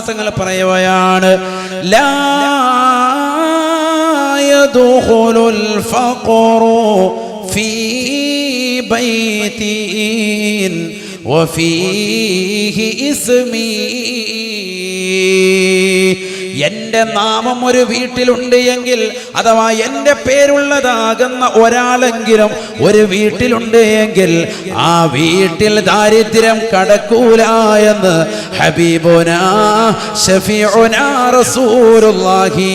തങ്ങൾ പറയുകയാണ് ലാ യദ്ഖുലുൽ എന്റെ നാമം ഒരു വീട്ടിലുണ്ട് എങ്കിൽ അഥവാ എന്റെ പേരുള്ളതാകുന്ന ഒരാളെങ്കിലും ഒരു വീട്ടിലുണ്ട് എങ്കിൽ ആ വീട്ടിൽ ദാരിദ്ര്യം കടക്കൂല എന്ന് ഹബീബുന റസൂലുള്ളാഹി.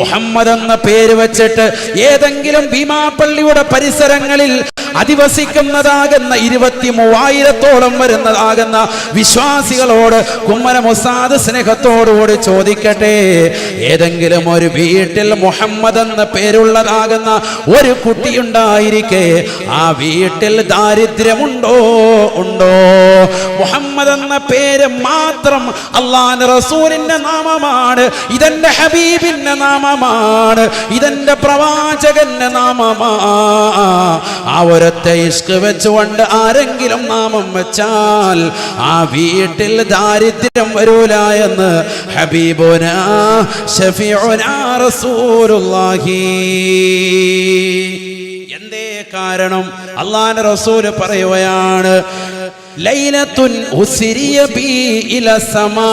മുഹമ്മദ് എന്ന പേര് വെച്ചിട്ട് ഏതെങ്കിലും ഭീമാപ്പള്ളിയുടെ പരിസരങ്ങളിൽ അധിവസിക്കുന്നതാകുന്ന ഇരുപത്തി മൂവായിരത്തോളം വരുന്നതാകുന്ന വിശ്വാസികളോട് കുമ്മന മുസാദ് സ്നേഹത്തോടുകൂടി ചോദിക്കട്ടെ. ഏതെങ്കിലും ഒരു വീട്ടിൽ മുഹമ്മദ് എന്ന പേരുള്ളതാകുന്ന ഒരു കുട്ടിയുണ്ടായിരിക്കെ ആ വീട്ടിൽ ദാരിദ്ര്യമുണ്ടോ? ഉണ്ടോ? മുഹമ്മദ് എന്ന പേര് മാത്രം അള്ളാൻ റസൂലിന്റെ നാമമാണ് ഇതെന്റെ ഹബീബിന്റെ നാമമാണ് ഇതെന്റെ പ്രവാചകന്റെ നാമമാ. ആ ഒരൊറ്റ ഇഷ്ക് വെച്ചുകൊണ്ട് ആരെങ്കിലും നാമം വെച്ചാൽ ആ വീട്ടിൽ ദാരിദ്ര്യം വരൂല എന്ന് ഹബീബുന റസൂലുള്ളാഹി. എന്തേ കാരണം? അള്ളാന്റെ റസൂൽ പറയുകയാണ് ലൈലത്തുൻ ഉസിരിയ ബി ഇല സമാ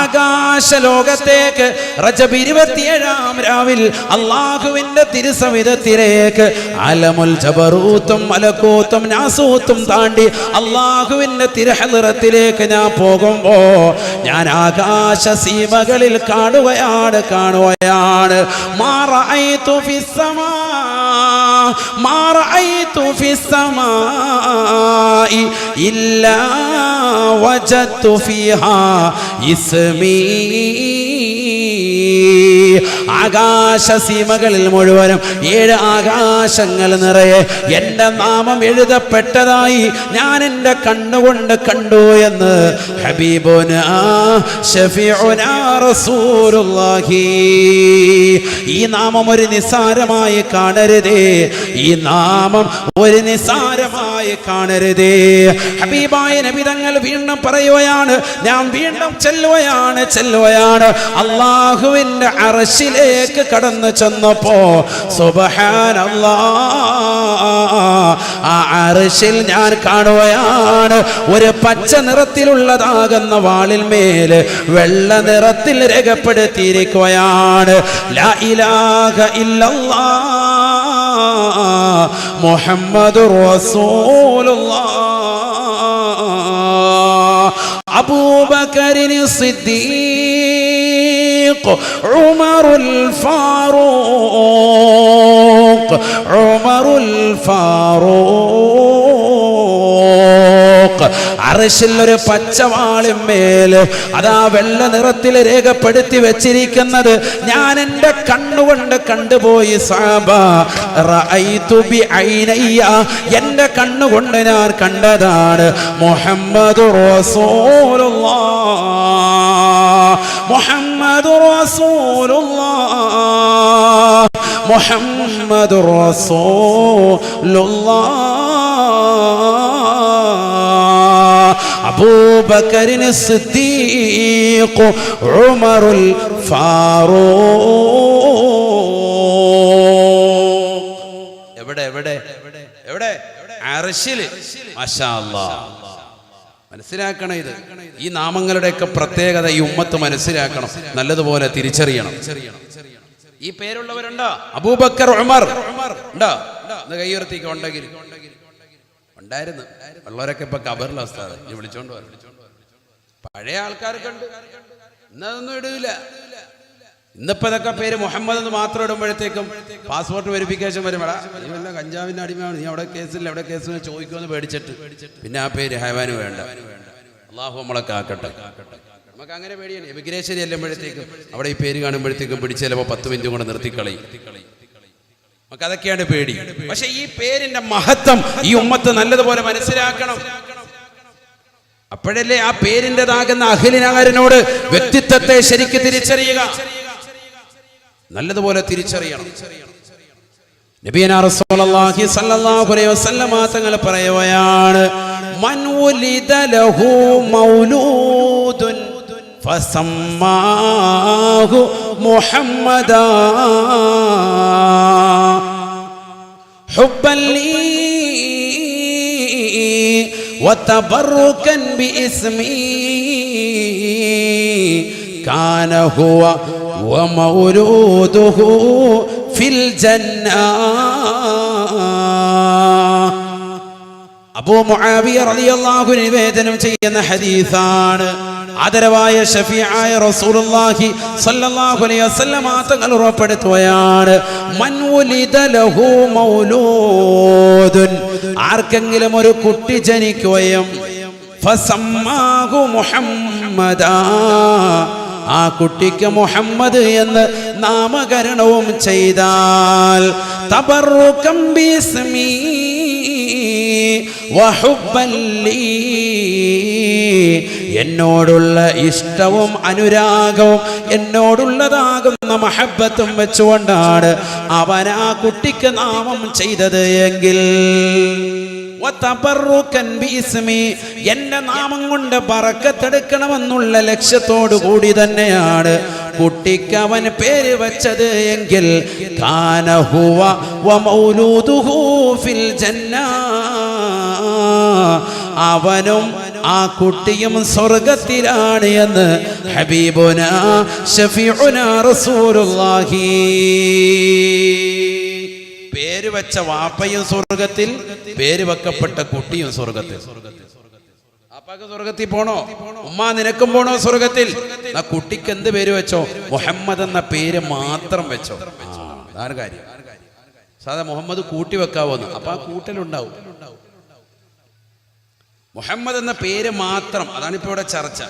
ആകാശ ലോകത്തേക്ക് റജബ് ഇരുപത്തിയേഴാം രാവിൽ അള്ളാഹുവിന്റെ തിരുസവിധത്തിലേക്ക് അലമുൽ ജബറൂത്തും മലക്കൂത്തും നാസൂത്തും താണ്ടി അള്ളാഹുവിന്റെ തിരുഹലറത്തിലേക്ക് ഞാൻ പോകുമ്പോ ഞാൻ ആകാശ സീമകളിൽ കാണുകയാണ് കാണുകയാണ്. മാറായി ഫിസ്സമാ إلا وجدت فيها اسمي ആകാശ സീമകളിൽ മുഴുവനും ഏഴ് ആകാശങ്ങൾ നിറയെ എന്റെ നാമം എഴുതപ്പെട്ടതായി ഞാൻ എന്റെ കണ്ണുകൊണ്ട് കണ്ടു എന്ന് ഈ നാമം ഒരു നിസ്സാരമായി കാണരുതേ. ഈ നാമം ഒരു നിസ്സാരമായി കാണരുതേ. ഹബീബായ നബിതങ്ങൾ വീണ്ടും പറയുകയാണ് ഞാൻ വീണ്ടും ചെല്ലുകയാണ് ചെല്ലുകയാണ്. അള്ളാഹുവിന്റെ അറശിലേക്ക് കടന്നു ചെന്നപ്പോ സുബഹാനല്ലാ ആ അറശിൽ ഞാൻ കാണുകയാണ്. ഒരു പച്ച നിറത്തിലുള്ളതാകുന്ന വാളിൽ മേൽ വെള്ള നിറത്തിൽ രേഖപ്പെടുത്തിയിരിക്കുകയാണ്. ലാ ഇലാഹ മുഹമ്മദുർ റസൂലുള്ളാഹ് അബൂബക്കറിന് الصديق عمر الفاروق عمر الفاروق. അറശിൽ ഒരു പച്ചവാളിന്മേൽ അതാ വെള്ള നിറത്തിൽ രേഖപ്പെടുത്തി വെച്ചിരിക്കുന്നത് ഞാൻ എന്റെ കണ്ണുകൊണ്ട് കണ്ടുപോയി ഐനയ്യ. എന്റെ കണ്ണുകൊണ്ട് ഞാൻ കണ്ടതാണ് മുഹമ്മദ് മുഹമ്മദ് മുഹമ്മദ് അബൂബക്കറിന് സിദ്ദീഖ് ഉമറുൽ ഫാറൂഖ്. എവിടെ എവിടെ? എവിടെ? അർശിൽ മാഷാ അല്ലാഹ് മനസ്സിലാക്കണം ഇത്. ഈ നാമങ്ങളുടെയൊക്കെ പ്രത്യേകത ഈ ഉമ്മത്ത് മനസ്സിലാക്കണം. നല്ലതുപോലെ തിരിച്ചറിയണം. ഈ പേരുള്ളവരുണ്ടോ? അബൂബക്കർ ഉമർ. ഉണ്ടോ? ഒന്ന് കൈയുയർത്തിക്ക് ഉണ്ടെങ്കിൽ. ഉണ്ടായിരുന്നു. ഉള്ളവരൊക്കെ ഇപ്പൊ കബറിലെ അവസ്ഥ നീ വിളിച്ചോണ്ട് പഴയ ആൾക്കാരൊക്കെ ഉണ്ട്. ഇന്നതൊന്നും ഇടൂല. ഇന്നിപ്പോ ഇതൊക്കെ പേര് മുഹമ്മദ് എന്ന് മാത്രം ഇടുമ്പോഴത്തേക്കും പാസ്പോർട്ട് വെരിഫിക്കേഷൻ വരുമ്പോഴാ നീ വല്ല കഞ്ചാവിന്റെ അടിമയാണ്. നീ അവിടെ കേസില്ല എവിടെ കേസ് ചോദിക്കുമെന്ന് പേടിച്ചിട്ട്. പിന്നെ ആ പേര് ഹൈവാന് വേണ്ട. അള്ളാഹു നമ്മളെ കാക്കട്ടെ. നമുക്ക് അങ്ങനെ പേടിയാണ്. എമിഗ്രേഷൻ ചെല്ലുമ്പോഴത്തേക്കും അവിടെ ഈ പേര് കാണുമ്പോഴത്തേക്കും പിടിച്ച് ചിലപ്പോൾ പത്ത് മിനിറ്റും കൂടെ നിർത്തിക്കളയും. നമുക്ക് അതൊക്കെയാണ് പേടി. പക്ഷെ ഈ പേരിന്റെ മഹത്വം ഈ ഉമ്മത്ത് നല്ലതുപോലെ മനസ്സിലാക്കണം. അപ്പോഴല്ലേ ആ പേരിന്റെതാകുന്ന അഖിലിനാരനോട് വ്യക്തിത്വത്തെ ശരിക്ക് തിരിച്ചറിയുക. നല്ലതുപോലെ തിരിച്ചറിയണം. നബിയന റസൂലുള്ളാഹി സ്വല്ലല്ലാഹു അലൈഹി വസല്ലമ തങ്ങൾ മൻ ഉലിദ ലഹു മൗലൂദുൻ محمدا. حبا لي وتبركا باسمي. كان هو ومولوده في الجنة. أبو معاوية رضي الله عنه بيتنا حديثان. ആദരവായ ഷഫിയായ റസൂലുള്ളാഹി സല്ലല്ലാഹു അലൈഹി വസല്ലമ തങ്ങൾ ഉറപ്പെടുത്തുകയാണ്. മൻ ഉലിദ ലഹു മൗലൂദുൻ. ആർക്കെങ്കിലും ഒരു കുട്ടി ജനിക്കുകയും ഫസമ്മാഹു മുഹമ്മദ. ആ കുട്ടിക്ക് മുഹമ്മദ് എന്ന് നാമകരണവും ചെയ്താൽ തബറുകം ബിസ്മീ എന്നോടുള്ള ഇഷ്ടവും അനുരാഗവും എന്നോടുള്ളതാകുന്ന മഹബത്തും വെച്ചുകൊണ്ടാണ് അവൻ ആ കുട്ടിക്ക് നാമം ചെയ്തത് എങ്കിൽ. എന്റെ നാമം കൊണ്ട് പറക്കത്തെടുക്കണമെന്നുള്ള ലക്ഷ്യത്തോടു കൂടി തന്നെയാണ് കുട്ടിക്ക് അവൻ പേര് വെച്ചത് എങ്കിൽ ഫിൽ ജന്ന. അവനും ആ കുട്ടിയും സ്വർഗത്തിലാണ് എന്ന് ഹബീബുന ഷഫീഉന റസൂലുള്ളാഹി. പേര് വെച്ച വാപ്പയും സ്വർഗത്തിൽ പേര് വെക്കപ്പെട്ട കുട്ടിയും സ്വർഗത്തിൽ സ്വർഗത്തിൽ. സ്വർഗത്തിൽ പോണോ? ഉമ്മ നിനക്കും പോണോ സ്വർഗത്തിൽ? ആ കുട്ടിക്ക് എന്ത് പേര് വെച്ചോ? മുഹമ്മദ് എന്ന പേര് മാത്രം വെച്ചോ. അതാണ് കാര്യം. സാധാ മുഹമ്മദ് കൂട്ടി വെക്കാവോന്ന്. അപ്പൊ ആ കൂട്ടലുണ്ടാവും. മുഹമ്മദ് എന്ന പേര് മാത്രം. അതാണ് ഇപ്പൊ ഇവിടെ ചർച്ച.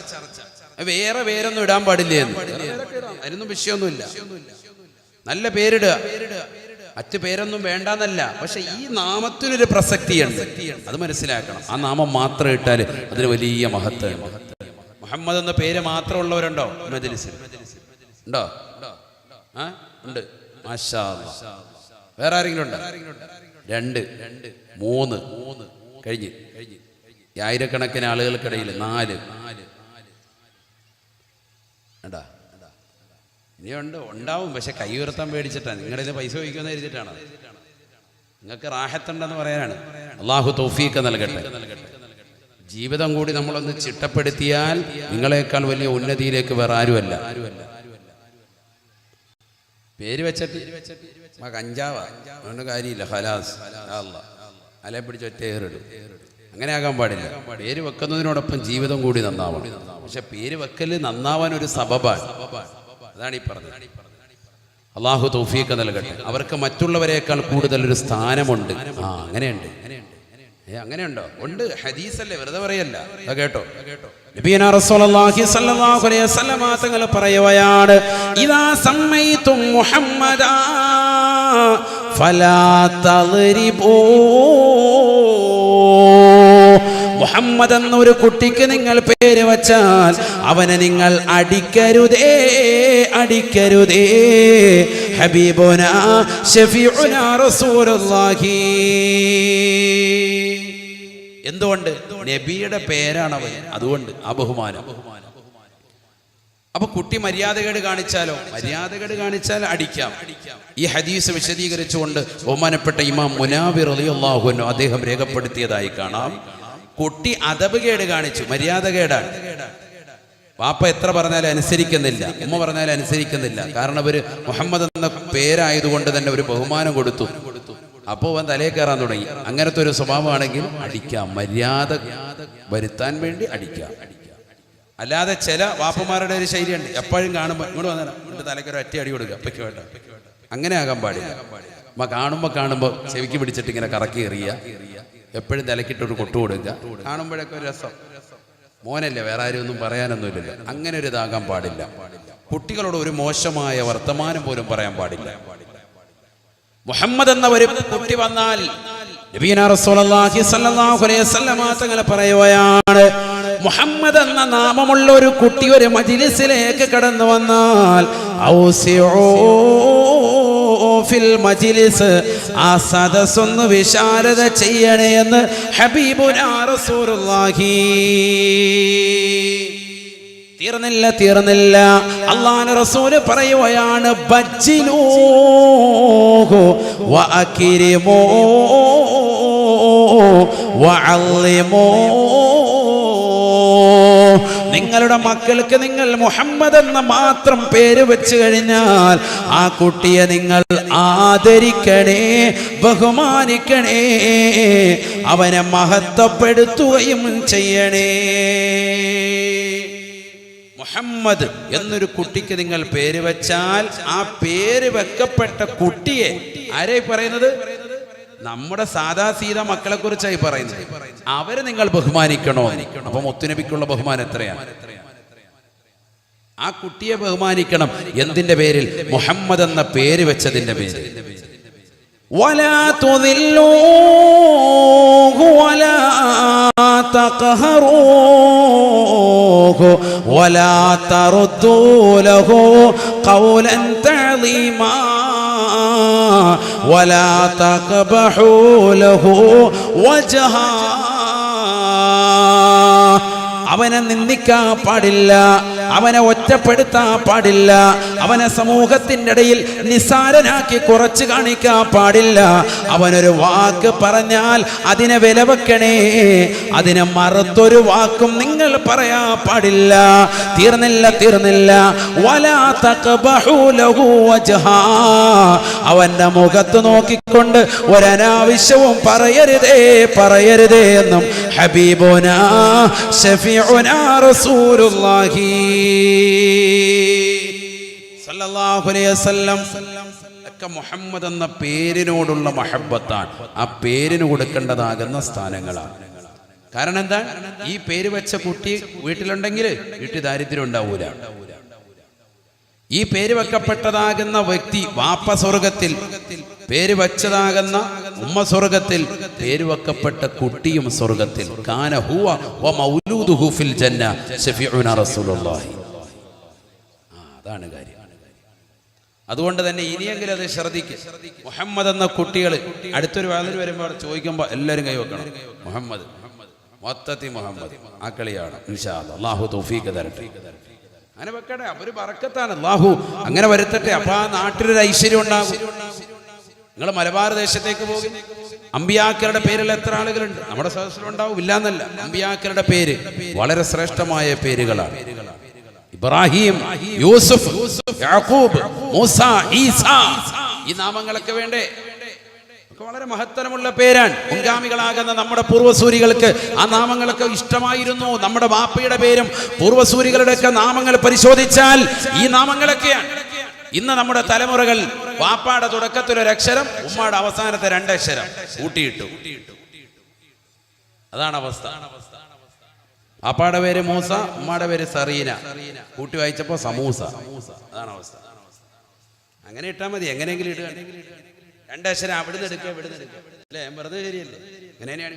വേറെ പേരൊന്നും ഇടാൻ പാടില്ലേ അതിനൊന്നും വിഷയമൊന്നുമില്ല. നല്ല പേരിടുക. മറ്റ് പേരൊന്നും വേണ്ടെന്നല്ല. പക്ഷെ ഈ നാമത്തിനൊരു പ്രസക്തിയുണ്ട്. അത് മനസ്സിലാക്കണം. ആ നാമം മാത്രം ഇട്ടാൽ അതിന് വലിയ മഹത്വ മുഹമ്മദ് എന്ന പേര് മാത്രമുള്ളവരുണ്ടോ? മജലിസിൽ ഉണ്ടോ? ആ? ഉണ്ട്. വേറെ ആരെങ്കിലും ഉണ്ടോ? രണ്ട്. മൂന്ന്. കഴിഞ്ഞ്. ആയിരക്കണക്കിന് ആളുകൾക്കിടയിൽ നാല്. ഇനിയുണ്ട് ഉണ്ടാവും. പക്ഷെ കൈ ഉയർത്താൻ പേടിച്ചിട്ടാണ് നിങ്ങളിത് പൈസ ചോദിക്കുമെന്ന് കരുതിയിട്ടാണ്. നിങ്ങൾക്ക് റാഹത്തുണ്ടെന്ന് പറയാനാണ്. അള്ളാഹു തൗഫീക്ക് നൽകട്ടെ. ജീവിതം കൂടി നമ്മളൊന്ന് ചിട്ടപ്പെടുത്തിയാൽ നിങ്ങളെക്കാൾ വലിയ ഉന്നതിയിലേക്ക് വേറെ ആരുമല്ല. പേര് വെച്ചിട്ട് കഞ്ചാവാ കാര്യമില്ല. ഹലാസ് അല്ല അലെ പിടിച്ച് ഒറ്റ അങ്ങനെ ആകാൻ പാടില്ല. പേര് വെക്കുന്നതിനോടൊപ്പം ജീവിതം കൂടി നന്നാവണം. പക്ഷെ പേര് വെക്കൽ നന്നാവാൻ ഒരു സബബാണ്. അതാണ് ഈ പറഞ്ഞത്. അള്ളാഹു തൗഫീഖ് നൽകട്ടെ. അവർക്ക് മറ്റുള്ളവരെക്കാൾ കൂടുതൽ ഒരു സ്ഥാനമുണ്ട്. ആ അങ്ങനെയുണ്ട്. അങ്ങനെയുണ്ടോ? ഉണ്ട്. ഹദീസല്ലേ വെറുതെ പറയല്ല. കേട്ടോ. കേട്ടോ മുഹമ്മദ് എന്നൊരു കുട്ടിക്ക് നിങ്ങൾ പേര് വച്ചാൽ അവനെ നിങ്ങൾ അടിക്കരുതേ. അടിക്കരുതേ. ഹബീബോന ഷഫീഉന റസൂലുള്ളാഹി. എന്തുകൊണ്ട്? നബിയുടെ പേരാണ് അവൻ അതുകൊണ്ട് ആ ബഹുമാനം. അപ്പൊ കുട്ടി മര്യാദകേട് കാണിച്ചാലോ? മര്യാദകേട് കാണിച്ചാൽ അടിക്കാം. ഈ ഹദീസ് വിശദീകരിച്ചുകൊണ്ട് ബഹുമാനപ്പെട്ട ഇമാം മുനാബിർ അലി അൻഹു അദ്ദേഹം രേഖപ്പെടുത്തിയതായി കാണാം. കുട്ടി അതബ് കേട് കാണിച്ചു. മര്യാദകേടാണ്. വാപ്പ എത്ര പറഞ്ഞാലും അനുസരിക്കുന്നില്ല. ഉമ്മ പറഞ്ഞാലും അനുസരിക്കുന്നില്ല. കാരണം അവർ മുഹമ്മദ് എന്ന പേരായതുകൊണ്ട് തന്നെ ഒരു ബഹുമാനം കൊടുത്തു. അപ്പോൾ അവൻ തലയിൽ കയറാൻ തുടങ്ങി. അങ്ങനത്തെ ഒരു സ്വഭാവമാണെങ്കിൽ അടിക്കാം. മര്യാദ വരുത്താൻ വേണ്ടി അടിക്കാം. അല്ലാതെ ചില വാപ്പമാരുടെ ഒരു ശൈലിയുണ്ട്. എപ്പോഴും കാണുമ്പോൾ ഇങ്ങോട്ട് വന്നാൽ എന്നിട്ട് തലക്കൊരു ഒറ്റ അടി കൊടുക്കുക അപ്പയ്ക്ക് വേണ്ട. അങ്ങനെ ആകാൻ പാടില്ല. അമ്മ കാണുമ്പോൾ കാണുമ്പോൾ ചെവിക്ക് പിടിച്ചിട്ട് ഇങ്ങനെ കറക്കി എറിയുക എപ്പോഴും തലക്കിട്ടൊരു കൊട്ടു കൊടുക്കുക. കാണുമ്പോഴൊക്കെ ഒരു രസം. മോനല്ലേ വേറെ ആരും ഒന്നും പറയാനൊന്നുമില്ല അങ്ങനെ ഒരു ഇതാകാൻ പാടില്ല. കുട്ടികളോട് ഒരു മോശമായ വർത്തമാനം പോലും പറയാൻ പാടില്ല. മുഹമ്മദ് എന്ന ഒരു കുട്ടി വന്നാൽ തങ്ങൾ പറയുകയാണ് മുഹമ്മദ് എന്ന നാമമുള്ള ഒരു കുട്ടി ഒരു മജിലിസിലേക്ക് കടന്നു വന്നാൽ ഔസിഊ ഫിൽ മജിലിസ് ആ സദസ്സൊന്ന് വിശാലത ചെയ്യണേ എന്ന് ഹബീബുനാ റസൂലുള്ളാഹി. തീർന്നില്ല തീർന്നില്ല. അള്ളാഹ് റസൂൽ പറയുകയാണ് ബജ്ജിലൂഹു വഅകിരിമൂ വഅള്ളിമൂ നിങ്ങളുടെ മക്കൾക്ക് നിങ്ങൾ മുഹമ്മദ് എന്ന മാത്രം പേര് വെച്ച് കഴിഞ്ഞാൽ ആ കുട്ടിയെ നിങ്ങൾ ആദരിക്കണേ ബഹുമാനിക്കണേ അവനെ മഹത്വപ്പെടുത്തുകയും ചെയ്യണേ. മുഹമ്മദ് എന്നൊരു കുട്ടിക്ക് നിങ്ങൾ പേര് വെച്ചാൽ ആ പേര് വെക്കപ്പെട്ട കുട്ടിയെ ആരെ പറയുന്നത്? നമ്മുടെ സാദാ സീത മക്കളെ കുറിച്ചായി പറയുന്നത് അവരെ നിങ്ങൾ ബഹുമാനിക്കണോ അപ്പൊ മുത്തുനബിക്കുള്ള ബഹുമാനം എത്രയാണ് ആ കുട്ടിയെ ബഹുമാനിക്കണം എന്തിന്റെ പേരിൽ മുഹമ്മദ് എന്ന പേര് വെച്ചതിന്റെ പേരിൽ ولا تضلوه ولا تقهروه ولا تردوا له قولا تعظيما ولا تقبحوا له وجها അവനെ നിന്ദിക്കാൻ പാടില്ല അവനെ ഒറ്റപ്പെടുത്താൻ പാടില്ല. അവനെ സമൂഹത്തിന്റെ ഇടയിൽ നിസാരനാക്കി കുറച്ച് കാണിക്കാൻ പാടില്ല. അവനൊരു വാക്ക് പറഞ്ഞാൽ അതിനെ വില വെക്കണേ അതിനെ മറുത്തൊരു വാക്കും നിങ്ങൾ പറയാൻ പാടില്ല. തീർന്നില്ല തീർന്നില്ല. അവന്റെ മുഖത്ത് നോക്കിക്കൊണ്ട് ഒരനാവശ്യവും പറയരുതേ പറയരുതേ എന്നും ഹബീബോനാ ഷഫീഉനാ റസൂലുള്ളാഹി. മുഹമ്മദ് എന്ന പേരിനോടുള്ള മഹബത്താണ് ആ പേരിന് കൊടുക്കേണ്ടതാകുന്ന സ്ഥാനങ്ങളാണ്. കാരണം എന്താ? ഈ പേര് വെച്ച കുട്ടി വീട്ടിലുണ്ടെങ്കിൽ വീട്ടിൽ ദാരിദ്ര്യം ഉണ്ടാവൂല. ഈ പേര് വെക്കപ്പെട്ടതാകുന്ന വ്യക്തി വാപ്പ സ്വർഗത്തിൽ പേര് വച്ചതാകുന്ന ഉമ്മ സ്വർഗത്തിൽ പേര് വെക്കപ്പെട്ട കുട്ടിയും സ്വർഗത്തിൽ. വ മൗലൂദുഹു ഫിൽ ജന്ന റസൂലുള്ളാഹി. അതാണ് കാര്യം. അതുകൊണ്ട് തന്നെ ഇനിയെങ്കിലും അത് ശ്രദ്ധിക്കും. മുഹമ്മദ് എന്ന കുട്ടികൾ അടുത്തൊരു വാതിൽ വരുമ്പോൾ ചോദിക്കുമ്പോൾ എല്ലാവരും കൈവെക്കണം മുഹമ്മദ് മൊത്തത്തി മുഹമ്മദ്. ആ കളിയാണ്. തരട്ടെ. അങ്ങനെ വെക്കട്ടെ. അവർ പറക്കത്താണ് അള്ളാഹു അങ്ങനെ വരുത്തട്ടെ. അപ്പൊ ആ നാട്ടിലൊരു ഐശ്വര്യം ഉണ്ടാകും നിങ്ങൾ മലബാർ ദേശത്തേക്ക് പോകും. അമ്പിയാക്കരുടെ പേരിൽ എത്ര ആളുകളുണ്ട്? നമ്മുടെ സദസ്സിലുണ്ടാവും ഇല്ലാന്നല്ല. അമ്പിയാക്കരുടെ പേര് വളരെ ശ്രേഷ്ഠമായ പേരുകളാണ്. ഇബ്രാഹിം യൂസുഫ് യാക്കൂബ് മൂസ ഈസ ഈ നാമങ്ങളൊക്കെ വേണ്ടേ? വളരെ മഹത്തരമുള്ള പേരാണ്. മുൻഗാമികളാകുന്ന നമ്മുടെ പൂർവസൂരികൾക്ക് ആ നാമങ്ങളൊക്കെ ഇഷ്ടമായിരുന്നു. നമ്മുടെ ബാപ്പയുടെ പേരും പൂർവസൂരികളുടെ ഒക്കെ നാമങ്ങൾ പരിശോധിച്ചാൽ ഈ നാമങ്ങളൊക്കെയാണ്. ഇന്ന് നമ്മുടെ തലമുറകൾ വാപ്പാടെ തുടക്കത്തിൽ ഒരു അക്ഷരം ഉമ്മാടെ അവസാനത്തെ രണ്ടക്ഷരം കൂട്ടിയിട്ടു അതാണ് അവസ്ഥ. വാപ്പാടെ പേര് മൂസ ഉമ്മാടെ പേര് സറീന. കൂട്ടി വായിച്ചപ്പോ സമൂസ. അതാണ് അവസ്ഥ. അങ്ങനെ ഇട്ടാ മതി എങ്ങനെയെങ്കിലും ഇടുക. രണ്ടക്ഷരം അവിടുന്ന് എടുക്കുക ഇവിടുന്ന് എടുക്കുക. അല്ലേ? ഞാൻ പറഞ്ഞത് ശരിയല്ലേ? അങ്ങനെയാണ്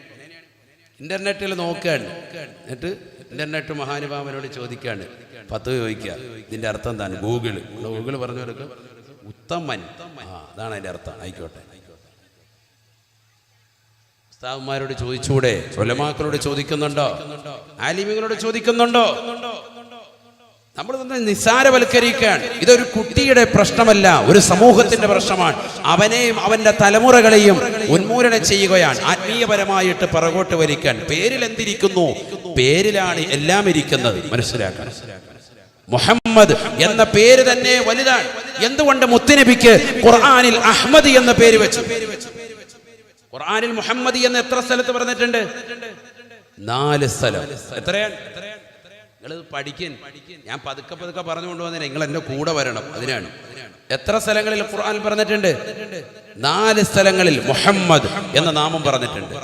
ഇന്റർനെറ്റിൽ നോക്കുകയാണ്. എന്നിട്ട് ഇന്റർനെറ്റ് മഹാനുഭാവനോട് ചോദിക്കുകയാണ്. പത്ത് ചോദിക്കുക. ഇതിന്റെ അർത്ഥം എന്താണ്? ഗൂഗിൾ ഗൂഗിൾ പറഞ്ഞു കൊടുക്കുക ഉത്തമൻ. ആ അതാണ് അതിന്റെ അർത്ഥം. ആയിക്കോട്ടെ. ഉസ്താവന്മാരോട് ചോദിച്ചൂടെ? ചൊലമാക്കളോട് ചോദിക്കുന്നുണ്ടോ? ആലിമികളോട് ചോദിക്കുന്നുണ്ടോ? നമ്മൾ തന്നെ നിസ്സാരവൽക്കരിക്കുകയാണ്. ഇതൊരു കുട്ടിയുടെ പ്രശ്നമല്ല ഒരു സമൂഹത്തിന്റെ പ്രശ്നമാണ്. അവനെയും അവന്റെ തലമുറകളെയും ഉന്മൂലനം ചെയ്യുകയാണ്. ആത്മീയപരമായിട്ട് പിറകോട്ട് വരിക്കാൻ. പേരിൽ എന്തിരിക്കുന്നു പേരിലാണ് എല്ലാം ഇരിക്കുന്നത്. മനസ്സിലാക്കണം. മുഹമ്മദ് എന്ന പേര് തന്നെ വലുതാണ്. എന്തുകൊണ്ട് മുത്തുനബിക്ക് ഖുർആാനിൽ അഹമ്മദ് എന്ന പേര് വെച്ചു? ഖുർആാനിൽ മുഹമ്മദ് എന്ന് എത്ര സ്ഥലത്ത് പറഞ്ഞിട്ടുണ്ട്? നാല് സ്ഥലം. എത്രയാണ്? നിങ്ങൾ പഠിക്കൻ. ഞാൻ പതുക്കെ പതുക്കെ പറഞ്ഞു വന്നില്ല നിങ്ങൾ എന്റെ കൂടെ വരണം. അതിനാണ്. എത്ര സ്ഥലങ്ങളിൽ ഖുർആൻ പറഞ്ഞിട്ടുണ്ട്? നാല് സ്ഥലങ്ങളിൽ മുഹമ്മദ് എന്ന നാമം പറഞ്ഞിട്ടുണ്ട്.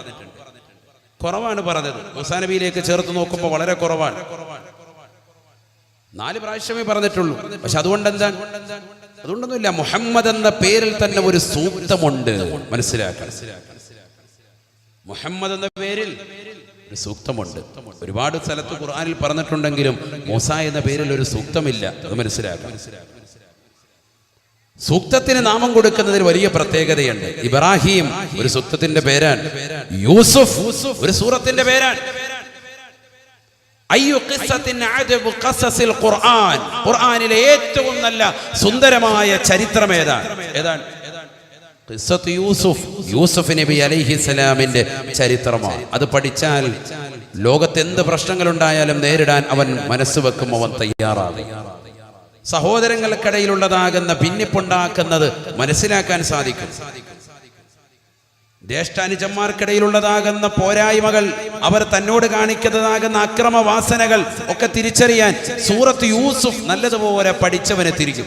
കുറവാണ് പറഞ്ഞത്. മുസാനബിയിലേക്ക് ചേർത്ത് നോക്കുമ്പോൾ വളരെ കുറവാണ്. നാല് പ്രാവശ്യമേ പറഞ്ഞിട്ടുള്ളൂ. പക്ഷെ അതുകൊണ്ട് എന്താ അതുകൊണ്ടൊന്നുമില്ല. മുഹമ്മദ് എന്ന പേരിൽ തന്നെ ഒരു സൂക്തമുണ്ട്. മനസ്സിലാക്കണം. മുഹമ്മദ് എന്ന പേരിൽ ഒരു സൂക്തമുണ്ട്. ഒരുപാട് സ്ഥലത്ത് ഖുർആനിൽ പറഞ്ഞിട്ടുണ്ടെങ്കിലും മൂസ എന്ന പേരിൽ ഒരു സൂക്തമില്ല. അത് മനസ്സിലാക്കാം സൂക്തത്തിന് നാമം കൊടുക്കുന്നതിൽ വലിയ പ്രത്യേകതയുണ്ട്. ഇബ്രാഹിം ഒരു സൂക്തത്തിന്റെ പേരാണ്. യൂസുഫ് ഒരു സൂറത്തിന്റെ പേരാണ്. ഖുർആനിലെ ഏറ്റവും നല്ല സുന്ദരമായ ചരിത്രം ഏതാണ്? ഏതാണ്? ഖിസ്സത്ത് യൂസുഫ് യൂസുഫ് നബി അലൈഹിസ്സലാമിന്റെ ചരിത്രമാണ്. അത് പഠിച്ചാൽ ലോകത്ത് എന്ത് പ്രശ്നങ്ങൾ ഉണ്ടായാലും നേരിടാൻ അവൻ മനസ്സ് വെക്കും അവൻ തയ്യാറാകും. സഹോദരങ്ങൾക്കിടയിലുള്ളതാകുന്ന ഭിന്നിപ്പുണ്ടാക്കുന്നത് മനസ്സിലാക്കാൻ സാധിക്കും. ജ്യേഷ്ഠാനുജന്മാർക്കിടയിലുള്ളതാകുന്ന പോരായ്മകൾ അവർ തന്നോട് കാണിക്കുന്നതാകുന്ന അക്രമവാസനകൾ ഒക്കെ തിരിച്ചറിയാൻ സൂറത്ത് യൂസുഫ് നല്ലതുപോലെ പഠിച്ചവനെ തിരിക്കും.